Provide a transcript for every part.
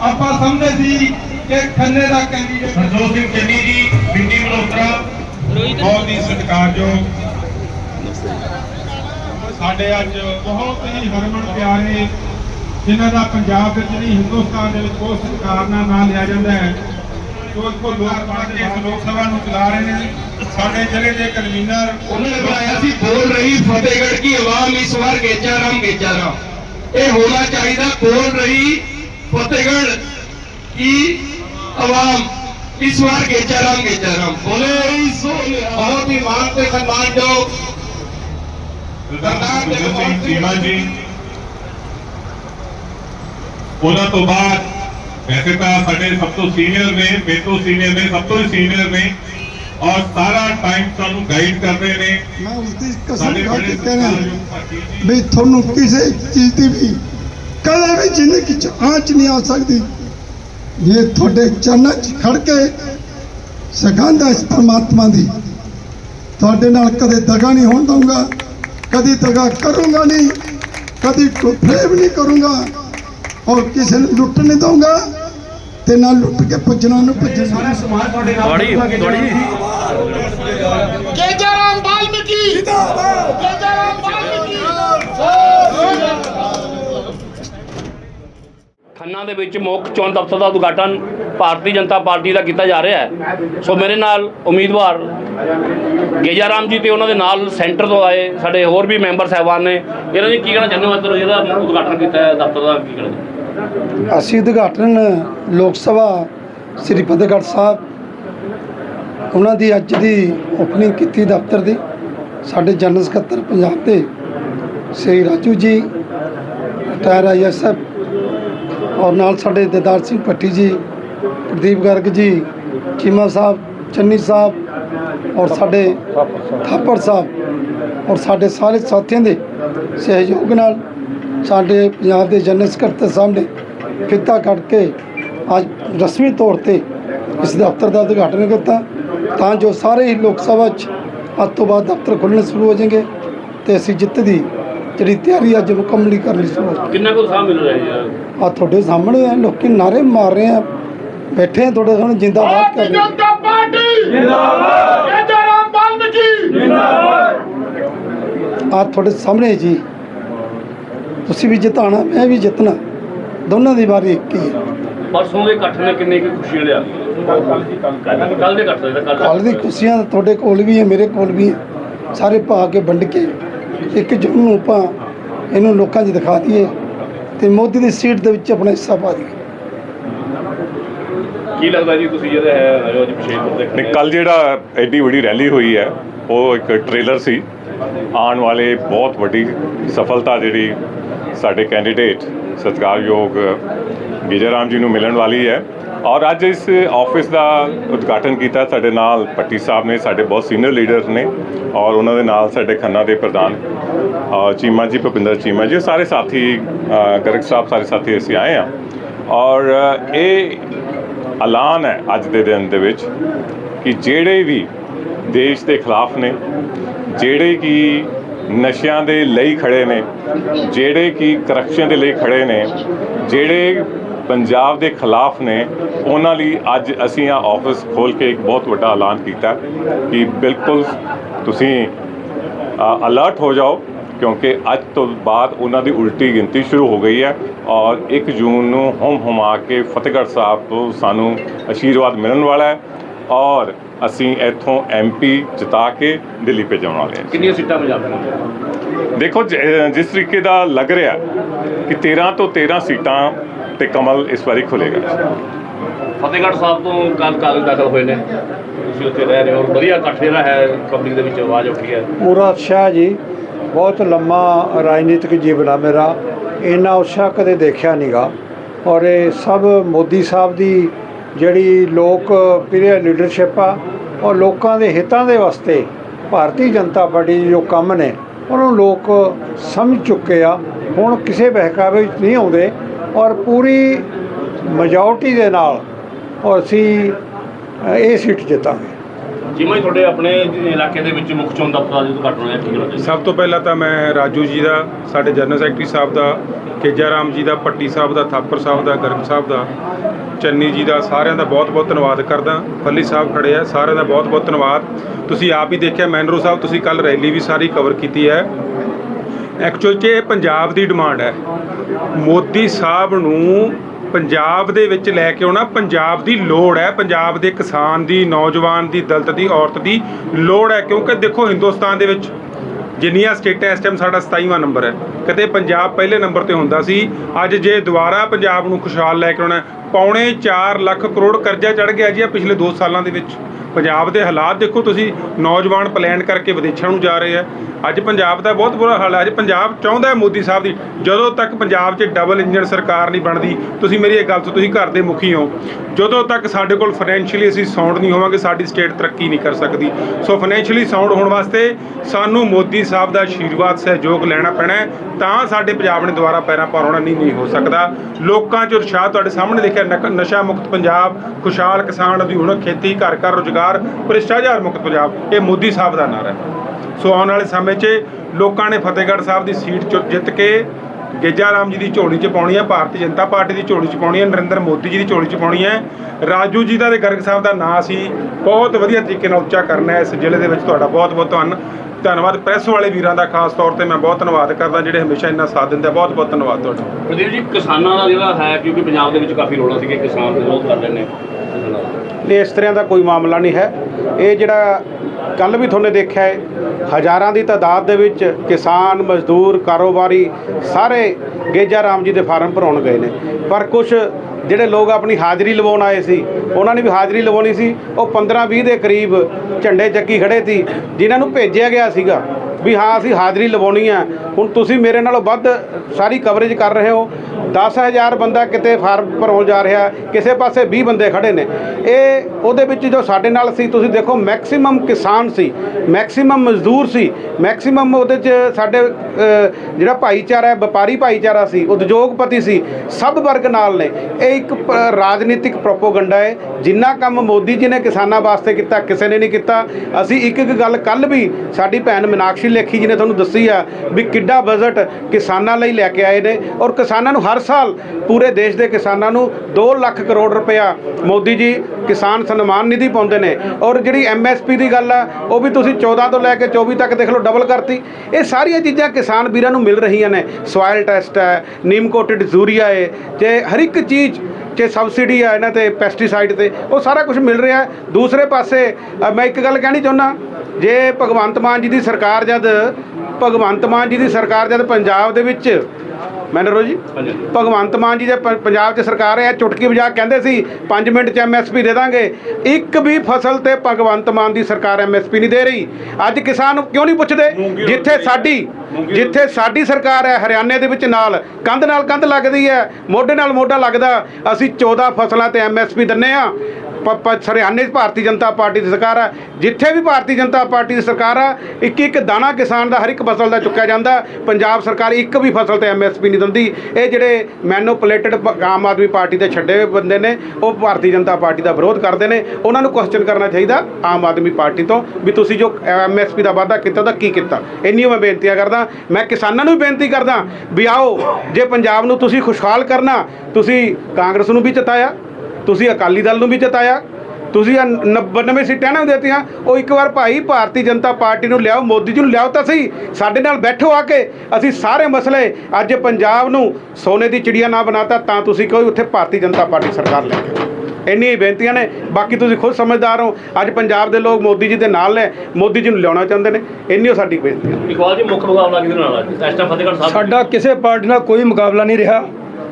ਆਪਾਂ ਸਮਝਦੇ ਸੀ ਕਿ ਖੰਨੇ ਦਾ ਕੈਂਡੀਡੇਟ ਸੰਜੋਤ ਸਿੰਘ ਚੰਨੀ ਜੀ ਬਿੰਦੀ ਮਲੋਤਰਾ ਬਹੁਤ ਹੀ ਸਤਿਕਾਰਯੋਗ। ਸਾਡੇ ਅੱਜ ਬਹੁਤ ਹੀ ਹਰਮਨ ਪਿਆਰੇ ਜਿਨ੍ਹਾਂ ਦਾ ਪੰਜਾਬ ਵਿੱਚ ਨਹੀਂ ਹਿੰਦੁਸਤਾਨ ਦੇ ਵਿੱਚ ਬਹੁਤ ਸਤਿਕਾਰ ਨਾਲ ਨਾਂ ਲਿਆ ਜਾਂਦਾ ਹੈ। ਜੋ ਕੋ ਲੋਕ ਬਣ ਕੇ ਲੋਕ ਸਭਾ ਨੂੰ ਚਲਾ ਰਹੇ ਨੇ। ਸਾਡੇ ਜ਼ਿਲ੍ਹੇ ਦੇ ਕਨਵੀਨਰ ਉਹਨਾਂ ਨੇ ਬਣਾਇਆ ਸੀ ਬੋਲ ਰਹੀ ਫਤਿਹਗੜ੍ਹ ਕੀ ਆਵਾਮ ਇਸ ਵਾਰ ਗੇਜਾ ਰਾਮ ਗੇਜਾ ਰਾਮ। ਇਹ ਹੋਣਾ ਚਾਹੀਦਾ ਬੋਲ ਰਹੀ फतेहगढ़ की आवाम इस बार गेचाराम गेचाराम बोले बहुत ही मान से सम्मान जो ਸਰਦਾਰ ਸੁਖਬੀਰ ਸਿੰਘ ਚੀਮਾ ਜੀ ਉਹਨਾਂ ਤੋਂ ਬਾਅਦ ਵੈਸੇ ਤਾਂ ਸਾਡੇ ਸਭ ਤੋਂ ਸੀਨੀਅਰ ਨੇ ਮੇਰੇ ਤੋਂ ਸੀਨੀਅਰ ਨੇ ਸਭ ਤੋਂ ਸੀਨੀਅਰ ਨੇ ਔਰ ਸਾਰਾ ਟਾਈਮ ਸਾਨੂੰ ਗਾਈਡ ਕਰ ਰਹੇ ਨੇ ਮੈਂ ਉਸ ਦੀ ਕਸਮ ਸਾਡੇ ਖਾ ਬੜੇ ਕੇ ਕਹਿਣਾ ਸਤਿਕਾਰਯੋਗ ਭਾਟੀ ਜੀ ਵੀ ਤੁਹਾਨੂੰ ਕਿਸੇ ਚੀਜ਼ ਦੀ ਵੀ ਕਦੇ ਵੀ ਜ਼ਿੰਦਗੀ 'ਚ ਆਂਚ ਨਹੀਂ ਆ ਸਕਦੀ। ਜੇ ਤੁਹਾਡੇ ਚਰਨਾਂ 'ਚ ਖੜ ਕੇ ਸਗੰਧ ਇਸ ਪਰਮਾਤਮਾ ਦੀ ਤੁਹਾਡੇ ਨਾਲ ਕਦੇ ਦਗਾ ਨਹੀਂ ਹੋਣ ਦਊਂਗਾ ਕਦੀ ਦਗਾ ਕਰੂੰਗਾ ਨਹੀਂ ਕਦੀ ਟੁੱਟੇ ਨਹੀਂ ਕਰੂੰਗਾ ਔਰ ਕਿਸੇ ਨੂੰ ਲੁੱਟ ਨਹੀਂ ਦਊਂਗਾ ਤੇ ਨਾਲ ਲੁੱਟ ਕੇ ਪੁੱਜਣਾ ਨੂੰ ਭੱਜਣਾ ਸਾਰਾ ਸਮਾਜ ਤੁਹਾਡੇ ਨਾਲ ਥੋੜੀ ਕੇਜਾ ਰਾਮ ਬਾਲਮੀਕੀ ਜਿੰਦਾਬਾਦ। ਕੇਜਾ ਬਾਲਮੀਕੀ ਖੰਨਾ ਦੇ ਵਿੱਚ ਮੁੱਖ ਚੋਣ ਦਫ਼ਤਰ ਦਾ ਉਦਘਾਟਨ ਭਾਰਤੀ ਜਨਤਾ ਪਾਰਟੀ ਦਾ ਕੀਤਾ ਜਾ ਰਿਹਾ ਹੈ। ਸੋ ਮੇਰੇ ਨਾਲ ਉਮੀਦਵਾਰ ਗੇਜਾਰਾਮ ਜੀ ਤੇ ਉਹਨਾਂ ਦੇ ਨਾਲ ਸੈਂਟਰ ਤੋਂ ਆਏ ਸਾਡੇ ਹੋਰ ਵੀ ਮੈਂਬਰ ਸਾਹਿਬਾਨ ਨੇ। ਇਹਨਾਂ ਨੇ ਕੀ ਕਹਿਣਾ ਚਾਹੁੰਦੇ ਹੋ? ਅੰਦਰ ਜਿਹੜਾ ਉਦਘਾਟਨ ਕੀਤਾ ਹੈ ਦਫ਼ਤਰ ਦਾ, ਕੀ ਕਹਿਣਾ ਅਸੀਂ ਉਦਘਾਟਨ ਲੋਕ ਸਭਾ ਸ੍ਰੀ ਫਤਿਹਗੜ੍ਹ ਸਾਹਿਬ, ਉਹਨਾਂ ਦੀ ਅੱਜ ਦੀ ਓਪਨਿੰਗ ਕੀਤੀ ਦਫ਼ਤਰ ਦੀ। ਸਾਡੇ ਜਨਰਲ ਸਕੱਤਰ ਪੰਜਾਬ ਦੇ ਸ੍ਰੀ ਰਾਜੂ ਜੀ, ਰਿਟਾਇਰ ਆਈਐਸਐਫ ਔਰ ਨਾਲ ਸਾਡੇ ਦਿਦਾਰ ਸਿੰਘ ਭੱਟੀ ਜੀ, ਪ੍ਰਦੀਪ ਗਰਗ ਜੀ, ਚੀਮਾ ਸਾਹਿਬ, ਚੰਨੀ ਸਾਹਿਬ ਔਰ ਸਾਡੇ ਥਾਪੜ ਸਾਹਿਬ ਔਰ ਸਾਡੇ ਸਾਰੇ ਸਾਥੀਆਂ ਦੇ ਸਹਿਯੋਗ ਨਾਲ ਸਾਡੇ ਪੰਜਾਬ ਦੇ ਜਨਰਲ ਸਕੱਤਰ ਸਾਹਿਬ ਨੇ ਫਿੱਤਾ ਕੱਢ ਕੇ ਅੱਜ ਰਸਮੀ ਤੌਰ ਤੇ ਇਸ ਦਫ਼ਤਰ ਦਾ ਉਦਘਾਟਨ ਕੀਤਾ। ਤਾਂ ਜੋ ਸਾਰੇ ਹੀ ਲੋਕ ਸਭਾ 'ਚ ਅੱਜ ਤੋਂ ਬਾਅਦ ਦਫ਼ਤਰ ਖੁੱਲ੍ਹਣੇ ਸ਼ੁਰੂ ਹੋ ਜਾਣਗੇ ਤੇ ਅਸੀਂ ਜਿੱਤ ਦੀ ਜਿਹੜੀ ਤਿਆਰੀ ਅੱਜ ਮੁਕੰਮਲੀ ਕਰਨੀ ਸ਼ੁਰੂ। ਕਿੰਨਾ ਕੁ ਸਾਹ ਮਿਲ ਰਿਹਾ ਆ ਤੁਹਾਡੇ ਸਾਹਮਣੇ ਆ ਲੋਕੀ ਨਾਰੇ ਮਾਰ ਰਹੇ ਆ। ਬੈਠੇ ਆ ਤੁਹਾਡੇ ਸਾਹਮਣੇ ਜਿੰਦਾਬਾਦ ਕਰ ਰਹੇ ਜਨਤਾ ਪਾਰਟੀ! ਜਿੰਦਾਬਾਦ! ਜੈਦਰਾਮ ਬਾਲਮਜੀ ਜਿੰਦਾਬਾਦ! ਆ ਤੁਹਾਡੇ ਸਾਹਮਣੇ ਜੀ ਤੁਸੀਂ ਵੀ ਜਿਤਾਣਾ ਮੈਂ ਵੀ ਜਿੱਤਣਾ। ਦੋਨਾਂ ਦੀ ਵਾਰੀ ਇੱਕ ਹੀ ਹੈ ਪਰਸੋਂ ਦੇ ਇਕੱਠ ਨੇ ਕਿੰਨੇ ਕੀ ਖੁਸ਼ੀਆਂ ਲਿਆ? ਕੱਲ ਦੇ ਇਕੱਠ ਦਾ ਕੱਲ ਦੀ ਖੁਸ਼ੀਆਂ ਤੁਹਾਡੇ ਕੋਲ ਵੀ ਹੈ ਮੇਰੇ ਕੋਲ ਵੀ ਹੈ ਸਾਰੇ ਭਾ ਕੇ ਵੰਡ ਕੇ ਇੱਕ ਜੂਨ ਨੂੰ ਆਪਾਂ ਇਹਨੂੰ ਲੋਕਾਂ 'ਚ ਦਿਖਾ ਦਈਏ ਤੇ ਮੋਦੀ ਦੀ ਸੀਟ ਦੇ ਵਿੱਚ ਆਪਣਾ ਹਿੱਸਾ ਪਾ ਦਈਏ। ਕੀ ਲੱਗਦਾ ਜੀ ਤੁਸੀਂ ਜਿਹੜੇ ਹੈ ਆਇਓ ਅੱਜ ਵਿਸ਼ੇਸ਼ ਤੌਰ ਤੇ ਕੱਲ ਜਿਹੜਾ ਐਡੀ ਵੱਡੀ ਰੈਲੀ ਹੋਈ ਹੈ ਉਹ ਇੱਕ ਟ੍ਰੇਲਰ ਸੀ। ਆਉਣ ਵਾਲੇ ਬਹੁਤ ਵੱਡੀ ਸਫਲਤਾ ਜਿਹੜੀ ਸਾਡੇ ਕੈਂਡੀਡੇਟ ਸਤਿਕਾਰਯੋਗ ਵਿਜੇਰਾਮ ਜੀ ਨੂੰ ਮਿਲਣ ਵਾਲੀ ਹੈ। ਔਰ ਅੱਜ ਇਸ ਆਫਿਸ ਦਾ ਉਦਘਾਟਨ ਕੀਤਾ ਸਾਡੇ ਨਾਲ ਪੱਟੀ ਸਾਹਿਬ ਨੇ ਸਾਡੇ ਬਹੁਤ ਸੀਨੀਅਰ ਲੀਡਰ ਨੇ ਔਰ ਉਹਨਾਂ ਦੇ ਨਾਲ ਸਾਡੇ ਖੰਨਾ ਦੇ ਪ੍ਰਧਾਨ ਅ, ਚੀਮਾ ਜੀ ਭੁਪਿੰਦਰ ਚੀਮਾ ਜੀ ਉਹ ਸਾਰੇ ਸਾਥੀ ਗਰਗ ਸਾਹਿਬ ਸਾਰੇ ਸਾਥੀ ਅਸੀਂ ਆਏ ਹਾਂ। ਔਰ ਇਹ ਐਲਾਨ ਹੈ ਅੱਜ ਦੇ ਦਿਨ ਦੇ ਵਿੱਚ ਕਿ ਜਿਹੜੇ ਵੀ ਦੇਸ਼ ਦੇ ਖਿਲਾਫ ਨੇ ਜਿਹੜੇ ਕਿ ਨਸ਼ਿਆਂ ਦੇ ਲਈ ਖੜੇ ਨੇ ਜਿਹੜੇ ਕਿ ਕਰਪਸ਼ਨ ਦੇ ਲਈ ਖੜੇ ਨੇ ਜਿਹੜੇ ਪੰਜਾਬ ਦੇ ਖਿਲਾਫ ਨੇ ਉਹਨਾਂ ਲਈ ਅੱਜ ਅਸੀਂ ਆ ਆਫਿਸ ਖੋਲ ਕੇ ਇੱਕ ਬਹੁਤ ਵੱਡਾ ਐਲਾਨ ਕੀਤਾ ਕਿ ਬਿਲਕੁਲ ਤੁਸੀਂ ਅਲਰਟ ਹੋ ਜਾਓ ਕਿਉਂਕਿ ਅੱਜ ਤੋਂ ਬਾਅਦ ਉਹਨਾਂ ਦੀ ਉਲਟੀ ਗਿਣਤੀ ਸ਼ੁਰੂ ਹੋ ਗਈ ਹੈ ਔਰ 1 ਜੂਨ ਨੂੰ ਹਮ ਹਮਾ ਕੇ ਫਤਿਹਗੜ੍ਹ ਸਾਹਿਬ ਤੋਂ ਸਾਨੂੰ ਅਸ਼ੀਰਵਾਦ ਮਿਲਣ ਵਾਲਾ ਹੈ ਔਰ ਅਸੀਂ ਇੱਥੋਂ ਐਮਪੀ ਜਿਤਾ ਕੇ ਦਿੱਲੀ ਭੇਜਣ ਵਾਲੇ ਹਾਂ। ਕਿੰਨੀਆਂ ਸੀਟਾਂ ਪੰਜਾਬ ਦੀਆਂ? ਦੇਖੋ ਜਿਸ ਤਰੀਕੇ ਦਾ ਲੱਗ ਰਿਹਾ ਕਿ 13 ਤੋਂ 13 ਸੀਟਾਂ ਤੇ ਕਮਲ ਇਸ ਵਾਰੀ ਖੁੱਲੇਗਾ ਫਤਿਹਗੜ੍ਹ ਸਾਹਿਬ ਤੋਂ ਕੱਲ ਕਾਗਜ਼ ਦਾਖਲ ਹੋਏ ਨੇ। ਤੁਸੀਂ ਉੱਥੇ ਰਹਿ ਰਹੇ ਹੋ ਔਰ ਵਧੀਆ ਇਕੱਠ ਜਿਹੜਾ ਹੈ ਪਬਲਿਕ ਦੇ ਵਿੱਚ ਆਵਾਜ਼ ਉੱਠੀ ਹੈ। ਪੂਰਾ ਉਤਸ਼ਾਹ ਜੀ ਬਹੁਤ ਲੰਮਾ ਰਾਜਨੀਤਿਕ ਜੀਵਨ ਆ ਮੇਰਾ ਇੰਨਾ ਉਤਸ਼ਾਹ ਕਦੇ ਦੇਖਿਆ ਨਹੀਂਗਾ ਔਰ ਇਹ ਸਭ ਮੋਦੀ ਸਾਹਿਬ ਦੀ ਜਿਹੜੀ ਲੋਕ ਪ੍ਰਿਯ ਲੀਡਰਸ਼ਿਪ ਆ ਔਰ ਲੋਕਾਂ ਦੇ ਹਿੱਤਾਂ ਦੇ ਵਾਸਤੇ ਭਾਰਤੀ ਜਨਤਾ ਪਾਰਟੀ ਦੇ ਜੋ ਕੰਮ ਨੇ ਉਹਨੂੰ ਲੋਕ ਸਮਝ ਚੁੱਕੇ ਆ ਹੁਣ ਕਿਸੇ ਬਹਿਕਾਵੇ ਵਿੱਚ ਨਹੀਂ ਆਉਂਦੇ। ਔਰ ਪੂਰੀ ਮੈਜੋਰਟੀ ਦੇ ਨਾਲ ਔਰ ਅਸੀਂ ਇਹ ਸੀਟ ਜਿੱਤਾਂਗੇ। ਜਿਵੇਂ ਤੁਹਾਡੇ ਆਪਣੇ ਇਲਾਕੇ ਦੇ ਵਿੱਚ ਮੁੱਖ ਚੋਣ ਦਫ਼ਤਰ ਦਾ ਉਦਘਾਟਨ ਹੋਇਆ ਠੀਕ ਲੱਗਿਆ ਸਭ ਤੋਂ ਪਹਿਲਾਂ ਤਾਂ ਮੈਂ ਰਾਜੂ ਜੀ ਦਾ ਸਾਡੇ ਜਨਰਲ ਸੈਕਟਰੀ ਸਾਹਿਬ ਦਾ ਕੇਜਾ ਰਾਮ ਜੀ ਦਾ ਪੱਟੀ ਸਾਹਿਬ ਦਾ ਥਾਪਰ ਸਾਹਿਬ ਦਾ ਗਰਗ ਸਾਹਿਬ ਦਾ ਚੰਨੀ ਜੀ ਦਾ ਸਾਰਿਆਂ ਦਾ ਬਹੁਤ-ਬਹੁਤ ਧੰਨਵਾਦ ਕਰਦਾ। ਫੱਲੀ ਸਾਹਿਬ ਖੜੇ ਆ ਸਾਰਿਆਂ ਦਾ ਬਹੁਤ-ਬਹੁਤ ਧੰਨਵਾਦ। ਤੁਸੀਂ ਆਪ ਹੀ ਦੇਖਿਆ ਮੈਨਰੂ ਸਾਹਿਬ ਤੁਸੀਂ ਕੱਲ ਰੈਲੀ ਵੀ ਸਾਰੀ ਕਵਰ ਕੀਤੀ ਹੈ। ਐਕਚੁਅਲ 'ਚ ਇਹ ਪੰਜਾਬ ਦੀ ਡਿਮਾਂਡ ਹੈ। ਮੋਦੀ ਸਾਹਿਬ ਨੂੰ ਪੰਜਾਬ ਦੇ ਵਿੱਚ ਲੈ ਕੇ ਆਉਣਾ ਪੰਜਾਬ ਦੀ ਲੋੜ ਹੈ। ਪੰਜਾਬ ਦੇ ਕਿਸਾਨ ਦੀ, ਨੌਜਵਾਨ ਦੀ, ਦਲਤ ਦੀ, ਔਰਤ ਦੀ ਲੋੜ ਹੈ। ਕਿਉਂਕਿ ਦੇਖੋ ਹਿੰਦੁਸਤਾਨ ਦੇ ਵਿੱਚ ਜਿੰਨੀਆਂ ਸਟੇਟਾਂ ਇਸ ਟਾਈਮ ਸਾਡਾ 27ਵਾਂ ਨੰਬਰ ਹੈ। ਕਦੇ ਪੰਜਾਬ ਪਹਿਲੇ ਨੰਬਰ ਤੇ ਹੁੰਦਾ ਸੀ, ਅੱਜ ਜੇ ਦੁਬਾਰਾ ਪੰਜਾਬ ਨੂੰ ਖੁਸ਼ਹਾਲ ਲੈ ਕੇ ਆਉਣਾ ਪੌਣੇ 4 ਲੱਖ ਕਰੋੜ ਕਰਜ਼ਾ ਚੜ ਗਿਆ ਜੀ ਆ ਪਿਛਲੇ 2 ਸਾਲਾਂ ਦੇ ਵਿੱਚ। ਪੰਜਾਬ ਦੇ ਹਾਲਾਤ ਦੇਖੋ, ਤੁਸੀਂ ਨੌਜਵਾਨ ਪਲਾਨ ਕਰਕੇ ਵਿਦੇਸ਼ਾਂ ਨੂੰ ਜਾ ਰਹੇ ਆ। ਅੱਜ ਪੰਜਾਬ ਦਾ ਬਹੁਤ ਬੁਰਾ ਹਾਲ ਹੈ। ਅੱਜ ਪੰਜਾਬ ਚਾਹੁੰਦਾ ਹੈ ਮੋਦੀ ਸਾਹਿਬ ਦੀ, ਜਦੋਂ ਤੱਕ ਪੰਜਾਬ 'ਚ ਡਬਲ ਇੰਜਨ ਸਰਕਾਰ ਨਹੀਂ ਬਣਦੀ, ਤੁਸੀਂ ਮੇਰੀ ਇਹ ਗੱਲ ਤੋਂ ਤੁਸੀਂ ਘਰ ਦੇ ਮੁਖੀ ਹੋ। ਜਦੋਂ ਤੱਕ ਸਾਡੇ ਕੋਲ ਫਾਈਨੈਂਸ਼ੀਅਲੀ ਅਸੀਂ ਸਾਊਂਡ ਨਹੀਂ ਹੋਵਾਂਗੇ, ਸਾਡੀ ਸਟੇਟ ਤਰੱਕੀ ਨਹੀਂ ਕਰ ਸਕਦੀ। ਸੋ ਫਾਈਨੈਂਸ਼ੀਅਲੀ ਸਾਊਂਡ ਹੋਣ ਵਾਸਤੇ ਸਾਨੂੰ ਮੋਦੀ ਸਾਹਿਬ ਦਾ ਆਸ਼ੀਰਵਾਦ ਸਹਿਯੋਗ ਲੈਣਾ ਪੈਣਾ ਤਾਂ ਸਾਡੇ ਪੰਜਾਬ ਨੇ ਦੁਬਾਰਾ ਪੈਰਾਂ ਭਾਰ ਹੋਣਾ ਨਹੀਂ ਨਹੀਂ ਹੋ ਸਕਦਾ। ਲੋਕਾਂ 'ਚ ਉਤਸ਼ਾਹ ਤੁਹਾਡੇ ਸਾਹਮਣੇ ਦੇਖਿਆ ਨਕ- ਨਸ਼ਾ ਮੁਕਤ ਪੰਜਾਬ ਖੁਸ਼ਹਾਲ ਕਿਸਾਨ ਅਧਿਉਣ ਖੇਤੀ, ਘਰ ਘਰ ਰੁਜ਼ਗਾਰ, ਭ੍ਰਿਸ਼ਟਾਚਾਰ ਮੁਕਤ ਪੰਜਾਬ, ਇਹ ਮੋਦੀ ਸਾਹਿਬ ਦਾ ਨਾਰਾ ਹੈ। ਸੋ ਆਉਣ ਵਾਲੇ ਸਮੇਂ 'ਚ ਲੋਕਾਂ ਨੇ ਫਤਿਹਗੜ੍ਹ ਸਾਹਿਬ ਦੀ ਸੀਟ ਚੁ- ਜਿੱਤ ਕੇ ਗੇਜਾ ਰਾਮ ਜੀ ਦੀ ਝੋਲੀ 'ਚ ਪਾਉਣੀ ਹੈ ਭਾਰਤੀ ਜਨਤਾ ਪਾਰਟੀ ਦੀ ਝੋਲੀ 'ਚ ਪਾਉਣੀ ਹੈ ਨਰਿੰਦਰ ਮੋਦੀ ਜੀ ਦੀ ਝੋਲੀ 'ਚ ਪਾਉਣੀ ਹੈ। ਰਾਜੂ ਜੀ ਦਾ ਤੇ ਗਰਗ ਸਾਹਿਬ ਦਾ ਨਾਂ ਸੀ ਬਹੁਤ ਵਧੀਆ ਤਰੀਕੇ ਨਾਲ ਉੱਚਾ ਕਰਨਾ ਹੈ ਇਸ ਜ਼ਿਲ੍ਹੇ ਦੇ ਵਿੱਚ ਤੁਹਾਡਾ ਬਹੁਤ ਬਹੁਤ ਧੰਨ ਧੰਨਵਾਦ ਪ੍ਰੈਸ ਵਾਲੇ ਵੀਰਾਂ ਦਾ ਖਾਸ ਤੌਰ ਤੇ ਮੈਂ ਬਹੁਤ ਧੰਨਵਾਦ ਕਰਦਾ ਜਿਹੜੇ ਹਮੇਸ਼ਾ ਇੰਨਾ ਸਾਥ ਦਿੰਦੇ ਆ। ਬਹੁਤ ਬਹੁਤ ਧੰਨਵਾਦ ਤੁਹਾਡਾ। ਪ੍ਰਦੀਪ ਜੀ ਕਿਸਾਨਾਂ ਦਾ ਜਿਹੜਾ ਹੈ ਕਿਉਂਕਿ ਪੰਜਾਬ ਦੇ ਵਿੱਚ ਕਾਫੀ ਰੋਲਾ ਸੀ ਕਿ ਕਿਸਾਨ ਵਿਰੋਧ ਕਰ ਰਹੇ ਨੇ। ਨਹੀਂ ਇਸ ਤਰ੍ਹਾਂ ਦਾ ਕੋਈ ਮਾਮਲਾ ਨਹੀਂ ਹੈ। ਇਹ ਜਿਹੜਾ ਕੱਲ ਵੀ ਤੁਹਾਨੂੰ ਦੇਖਿਆ ਹੈ, ਹਜ਼ਾਰਾਂ ਦੀ ਤਾਦਾਦ ਦੇ ਵਿੱਚ ਕਿਸਾਨ, ਮਜ਼ਦੂਰ, ਕਾਰੋਬਾਰੀ ਸਾਰੇ ਗੇਜਾ ਰਾਮ ਜੀ ਦੇ ਫਾਰਮ ਭਰਾਉਣ ਗਏ ਨੇ। ਪਰ ਕੁਝ ਜਿਹੜੇ ਲੋਕ ਆਪਣੀ ਹਾਜ਼ਰੀ ਲਵਾਉਣ ਆਏ ਸੀ, ਉਹਨਾਂ ਨੇ ਵੀ ਹਾਜ਼ਰੀ ਲਵਾਉਣੀ ਸੀ। ਉਹ 15 20 ਦੇ ਕਰੀਬ ਝੰਡੇ ਚੱਕੀ ਖੜੇ ਸੀ, ਜਿਨ੍ਹਾਂ ਨੂੰ ਭੇਜਿਆ ਗਿਆ ਸੀਗਾ। ਵੀ ਹਾਂ, ਅਸੀਂ ਹਾਜ਼ਰੀ ਲਵਾਉਣੀ ਹੈ। ਹੁਣ ਤੁਸੀਂ ਮੇਰੇ ਨਾਲੋਂ ਵੱਧ ਸਾਰੀ ਕਵਰੇਜ ਕਰ ਰਹੇ ਹੋ। 10000 ਬੰਦਾ ਕਿਤੇ ਫਾਰਮ ਭਰਾਉਣ ਜਾ ਰਿਹਾ ਕਿਸੇ ਪਾਸੇ 20 ਬੰਦੇ ਖੜੇ ਨੇ। ਇਹ ਉਹਦੇ ਵਿੱਚ ਜੋ ਸਾਡੇ ਨਾਲ ਸੀ, ਤੁਸੀਂ ਦੇਖੋ ਮੈਕਸਿਮਮ ਕਿਸਾਨ ਸੀ ਮੈਕਸਿਮਮ ਮਜ਼ਦੂਰ ਸੀ ਮੈਕਸਿਮਮ ਉਹਦੇ 'ਚ ਸਾਡੇ ਜਿਹੜਾ ਭਾਈਚਾਰਾ ਹੈ, ਵਪਾਰੀ ਭਾਈਚਾਰਾ ਸੀ, ਉਦਯੋਗਪਤੀ ਸੀ, ਸਭ ਵਰਗ ਨਾਲ ਨੇ। ਇਹ ਇੱਕ ਪ- ਰਾਜਨੀਤਿਕ ਪ੍ਰੋਪੋਗੰਡਾ ਹੈ। ਜਿੰਨਾ ਕੰਮ ਮੋਦੀ ਜੀ ਨੇ ਕਿਸਾਨਾਂ ਵਾਸਤੇ ਕੀਤਾ, ਕਿਸੇ ਨੇ ਨਹੀਂ ਕੀਤਾ। ਅਸੀਂ ਇੱਕ ਇੱਕ ਗੱਲ ਕੱਲ ਵੀ ਸਾਡੀ ਭੈਣ ਮੀਨਾਕਸ਼ੀ ਲੇਖੀ ਜੀ ਨੇ ਤੁਹਾਨੂੰ ਦੱਸੀ ਆ ਵੀ ਕਿੱਡਾ ਬਜਟ ਕਿਸਾਨਾਂ ਲਈ ਲੈ ਕੇ ਆਏ ਨੇ ਔਰ ਕਿਸਾਨਾਂ ਨੂੰ ਹਰ ਸਾਲ ਪੂਰੇ ਦੇਸ਼ ਦੇ ਕਿਸਾਨਾਂ ਨੂੰ 2 ਲੱਖ ਕਰੋੜ ਰੁਪਇਆ ਮੋਦੀ ਜੀ ਕਿਸਾਨ ਸਨਮਾਨ ਨਿਧੀ ਪਾਉਂਦੇ ਨੇ। ਔਰ ਜਿਹੜੀ ਐਮਐਸਪੀ ਦੀ ਗੱਲ ਆ, ਉਹ ਵੀ ਤੁਸੀਂ 14 ਤੋਂ ਲੈ ਕੇ 24 ਤੱਕ ਦੇਖ ਲਓ ਡਬਲ ਕਰਤੀ। ਇਹ ਸਾਰੀਆਂ ਚੀਜ਼ਾਂ ਕਿਸਾਨ ਵੀਰਾਂ ਨੂੰ ਮਿਲ ਰਹੀਆਂ ਨੇ। ਸੋਇਲ ਟੈਸਟ ਹੈ, ਨੀਮ ਕੋਟਡ ਯੂਰੀਆ ਹੈ ਤੇ ਹਰ ਇੱਕ ਚੀਜ਼ ਤੇ ਸਬਸਿਡੀ ਆ ਇਹਨਾਂ ਤੇ ਪੈਸਟੀਸਾਈਡ ਤੇ, ਉਹ ਸਾਰਾ ਕੁਝ ਮਿਲ ਰਿਹਾ ਦੂਸਰੇ ਪਾਸੇ ਮੈਂ ਇੱਕ ਗੱਲ ਕਹਿਣੀ ਚਾਹੁੰਦਾ, ਜੇ ਭਗਵੰਤ ਮਾਨ ਜੀ ਦੀ ਸਰਕਾਰ ਜਦ, ਭਗਵੰਤ ਮਾਨ ਜੀ ਦੀ ਸਰਕਾਰ ਜਦ ਪੰਜਾਬ ਦੇ ਵਿੱਚ ਮੈਨਰੋ ਜੀ। ਭਗਵੰਤ ਮਾਨ ਜੀ ਦੇ ਪ- ਪੰਜਾਬ 'ਚ ਸਰਕਾਰ ਹੈ ਚੁਟਕੀ ਵਜਾ ਕਹਿੰਦੇ ਸੀ 5 ਮਿੰਟ 'ਚ ਐਮਐਸਪੀ ਦੇ ਦਾਂਗੇ। ਇੱਕ ਵੀ ਫਸਲ ਤੇ ਭਗਵੰਤ ਮਾਨ ਦੀ ਸਰਕਾਰ ਐਮਐਸਪੀ ਨਹੀਂ ਦੇ ਰਹੀ। ਅੱਜ ਕਿਸਾਨ ਕਿਉਂ ਨਹੀਂ ਪੁੱਛਦੇ? ਜਿੱਥੇ ਸਾਡੀ ਜਿੱਥੇ ਸਾਡੀ ਸਰਕਾਰ ਹੈ ਹਰਿਆਣੇ ਦੇ ਵਿੱਚ ਨਾਲ ਕੰਧ ਨਾਲ ਕੰਧ ਲੱਗਦੀ ਹੈ। ਮੋਢੇ ਨਾਲ ਮੋਢਾ ਲੱਗਦਾ। ਅਸੀਂ 14 ਫਸਲਾਂ ਤੇ ਐਮਐਸਪੀ ਦਿੰਨੇ ਆ। ਹਰਿਆਣੇ 'ਚ ਭਾਰਤੀ ਜਨਤਾ ਪਾਰਟੀ ਦੀ ਸਰਕਾਰ ਆ। ਜਿੱਥੇ ਵੀ ਭਾਰਤੀ ਜਨਤਾ ਪਾਰਟੀ ਦੀ ਸਰਕਾਰ ਆ ਇੱਕ ਇੱਕ ਦਾਣਾ ਕਿਸਾਨ ਦਾ ਹਰ ਇੱਕ ਫਸਲ ਦਾ ਚੁੱਕਿਆ ਜਾਂਦਾ। ਪੰਜਾਬ ਸਰਕਾਰ ਇੱਕ ਵੀ ਫਸਲ ਤੇ ਐਮਐਸਪੀ ਨਹੀਂ ਦਿੰਦੀ। ਇਹ ਜਿਹੜੇ ਮੈਨੂਪਲੇਟਡ ਆਮ ਆਦਮੀ ਪਾਰਟੀ ਦੇ ਛੱਡੇ ਹੋਏ ਬੰਦੇ ਨੇ, ਉਹ ਭਾਰਤੀ ਜਨਤਾ ਪਾਰਟੀ ਦਾ ਵਿਰੋਧ ਕਰਦੇ ਨੇ। ਉਹਨਾਂ ਨੂੰ ਕੁਐਸਚਨ ਕਰਨਾ ਚਾਹੀਦਾ ਆਮ ਆਦਮੀ ਪਾਰਟੀ ਤੋਂ ਵੀ ਤੁਸੀਂ ਜੋ ਐਮਐਸਪੀ ਦਾ ਵਾਅਦਾ ਕੀਤਾ, ਉਹਦਾ ਕੀ ਕੀਤਾ? ਇੰਨੀਆਂ ਮੈਂ ਬੇਨਤੀਆਂ ਕਰਦਾ। ਮੈਂ ਕਿਸਾਨਾਂ ਨੂੰ ਵੀ ਬੇਨਤੀ ਕਰਦਾ ਵੀ ਆਓ, ਜੇ ਪੰਜਾਬ ਨੂੰ ਤੁਸੀਂ ਖੁਸ਼ਹਾਲ ਕਰਨਾ, ਤੁਸੀਂ ਕਾਂਗਰਸ ਨੂੰ ਵੀ ਚਤਾਇਆ ਤੁਸੀਂ ਅਕਾਲੀ ਦਲ ਨੂੰ ਵੀ ਜਿਤਾਇਆ ਤੁਸੀਂ ਆਹ 99 ਸੀਟਾਂ ਨਾ ਦਿੱਤੀਆਂ ਉਹ ਇੱਕ ਵਾਰ ਭਾਈ ਭਾਰਤੀ ਜਨਤਾ ਪਾਰਟੀ ਨੂੰ ਲਿਆਓ ਮੋਦੀ ਜੀ ਨੂੰ ਲਿਆਓ ਤਾਂ ਸਹੀ ਸਾਡੇ ਨਾਲ ਬੈਠੋ ਆ ਕੇ ਅਸੀਂ ਸਾਰੇ ਮਸਲੇ ਅੱਜ ਪੰਜਾਬ ਨੂੰ ਸੋਨੇ ਦੀ ਚਿੜੀਆ ਨਾ ਬਣਾਤਾ ਤਾਂ ਤੁਸੀਂ ਕੋਈ ਉੱਥੇ ਭਾਰਤੀ ਜਨਤਾ ਪਾਰਟੀ ਸਰਕਾਰ ਲੈ ਕੇ। ਇੰਨੀਆਂ ਹੀ ਬੇਨਤੀਆਂ ਨੇ ਬਾਕੀ ਤੁਸੀਂ ਖੁਦ ਸਮਝਦਾਰ ਹੋ ਅੱਜ ਪੰਜਾਬ ਦੇ ਲੋਕ ਮੋਦੀ ਜੀ ਦੇ ਨਾਲ ਨੇ ਮੋਦੀ ਜੀ ਨੂੰ ਲਿਆਉਣਾ ਚਾਹੁੰਦੇ ਨੇ ਇੰਨੀ ਸਾਡੀ ਬੇਨਤੀ ਹੈ ਇਕਬਾਲ ਜੀ ਮੁੱਖ ਮੁਕਾਬਲਾ ਕਿਹਦੇ ਨਾਲ ਇਸ ਟਾਈਮ ਫਤਿਹਗੜ੍ਹ ਸਾਹਿਬ ਸਾਡਾ ਕਿਸੇ ਪਾਰਟੀ ਨਾਲ ਕੋਈ ਮੁਕਾਬਲਾ ਨਹੀਂ ਰਿਹਾ।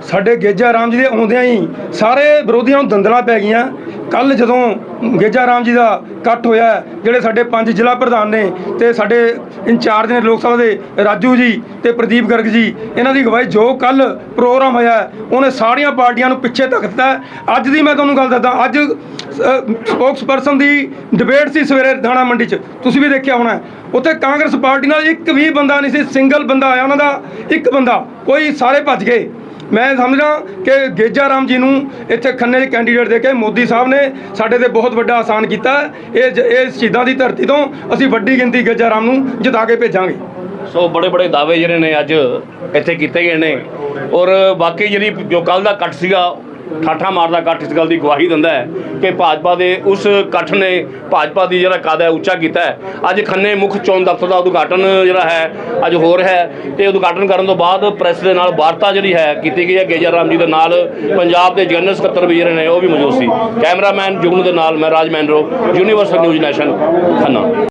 ਸਾਡੇ ਗੇਜਾ ਰਾਮ ਜੀ ਦੇ ਆਉਂਦਿਆਂ ਹੀ ਸਾਰੇ ਵਿਰੋਧੀਆਂ ਨੂੰ ਦੰਦਲਾਂ ਪੈ ਗਈਆਂ। ਕੱਲ ਜਦੋਂ ਗੇਜਾ ਰਾਮ ਜੀ ਦਾ ਇਕੱਠ ਹੋਇਆ, ਜਿਹੜੇ ਸਾਡੇ ਪੰਜ ਜ਼ਿਲ੍ਹਾ ਪ੍ਰਧਾਨ ਨੇ ਤੇ ਸਾਡੇ ਇੰਚਾਰਜ ਨੇ ਲੋਕ ਸਭਾ ਦੇ ਰਾਜੂ ਜੀ ਤੇ ਪ੍ਰਦੀਪ ਗਰਗ ਜੀ, ਇਹਨਾਂ ਦੀ ਅਗਵਾਈ ਜੋ ਕੱਲ ਪ੍ਰੋਗਰਾਮ ਹੋਇਆ, ਉਹਨੇ ਸਾਰੀਆਂ ਪਾਰਟੀਆਂ ਨੂੰ ਪਿੱਛੇ ਧੱਕ ਦਿੱਤਾ। ਅੱਜ ਦੀ ਮੈਂ ਤੁਹਾਨੂੰ ਗੱਲ ਦੱਸਦਾ, ਅੱਜ ਸਪੋਕਸਪਰਸਨ ਦੀ ਡਿਬੇਟ ਸੀ ਸਵੇਰੇ ਦਾਣਾ ਮੰਡੀ 'ਚ। ਤੁਸੀਂ ਵੀ ਦੇਖਿਆ ਹੋਣਾ। ਉੱਥੇ ਕਾਂਗਰਸ ਪਾਰਟੀ ਨਾਲ ਇੱਕ ਵੀ ਬੰਦਾ ਨਹੀਂ ਸੀ, ਸਿੰਗਲ ਬੰਦਾ ਆਇਆ ਉਹਨਾਂ ਦਾ, ਇੱਕ ਬੰਦਾ, ਕੋਈ ਸਾਰੇ ਭੱਜ ਗਏ। ਮੈਂ ਸਮਝਦਾ ਕਿ ਗੇਜਾ ਰਾਮ ਜੀ ਨੂੰ ਇੱਥੇ ਖੰਨੇ ਦੇ ਕੈਂਡੀਡੇਟ ਦੇ ਕੇ ਮੋਦੀ ਸਾਹਿਬ ਨੇ ਸਾਡੇ ਤੇ ਬਹੁਤ ਵੱਡਾ ਆਸਾਨ ਕੀਤਾ। ਇਹ ਜ- ਇਹ ਸ਼ਹੀਦਾਂ ਦੀ ਧਰਤੀ ਤੋਂ ਅਸੀਂ ਵੱਡੀ ਗਿਣਤੀ ਗੇਜਾ ਰਾਮ ਨੂੰ ਜਿਤਾ ਕੇ ਭੇਜਾਂਗੇ। ਸੋ ਬੜੇ ਬੜੇ ਦਾਅਵੇ ਜਿਹੜੇ ਨੇ ਅੱਜ ਇੱਥੇ ਕੀਤੇ ਗਏ ਨੇ। ਔਰ ਬਾਕੀ ਜਿਹੜੀ ਜੋ ਕੱਲ ਦਾ ਇਕੱਠ ਸੀਗਾ ਠਾਠਾ ਮਾਰਦਾ ਇਕੱਠ ਇਸ ਗੱਲ ਦੀ ਗਵਾਹੀ ਦਿੰਦਾ ਹੈ ਕਿ ਭਾਜਪਾ ਦੇ ਉਸ ਇਕੱਠ ਨੇ ਭਾਜਪਾ ਦੀ ਜਿਹੜਾ ਕਾਦਾ ਹੈ ਉੱਚਾ ਕੀਤਾ ਹੈ। ਅੱਜ ਖੰਨੇ ਮੁੱਖ ਚੋਣ ਦਫ਼ਤਰ ਦਾ ਉਦਘਾਟਨ ਜਿਹੜਾ ਹੈ, ਅੱਜ ਹੋ ਰਿਹਾ ਹੈ ਤੇ ਉਦਘਾਟਨ ਕਰਨ ਤੋਂ ਬਾਅਦ ਪ੍ਰੈਸ ਦੇ ਨਾਲ ਵਾਰਤਾ ਜਿਹੜੀ ਹੈ ਕੀਤੀ ਗਈ ਹੈ, ਗੇਜਾ ਰਾਮ ਜੀ ਦੇ ਨਾਲ ਪੰਜਾਬ ਦੇ ਜਨਰਲ ਸਕੱਤਰ ਵੀ ਜਿਹੜੇ ਨੇ ਉਹ ਵੀ ਮੌਜੂਦ ਸੀ। ਕੈਮਰਾਮੈਨ ਜੁਗਨੂ ਦੇ ਨਾਲ ਮੈਂ ਰਾਜ ਮੈਨਰੋ ਯੂਨੀਵਰਸਲ ਨਿਊਜ਼ ਨੈਸ਼ਨ ਖੰਨਾ।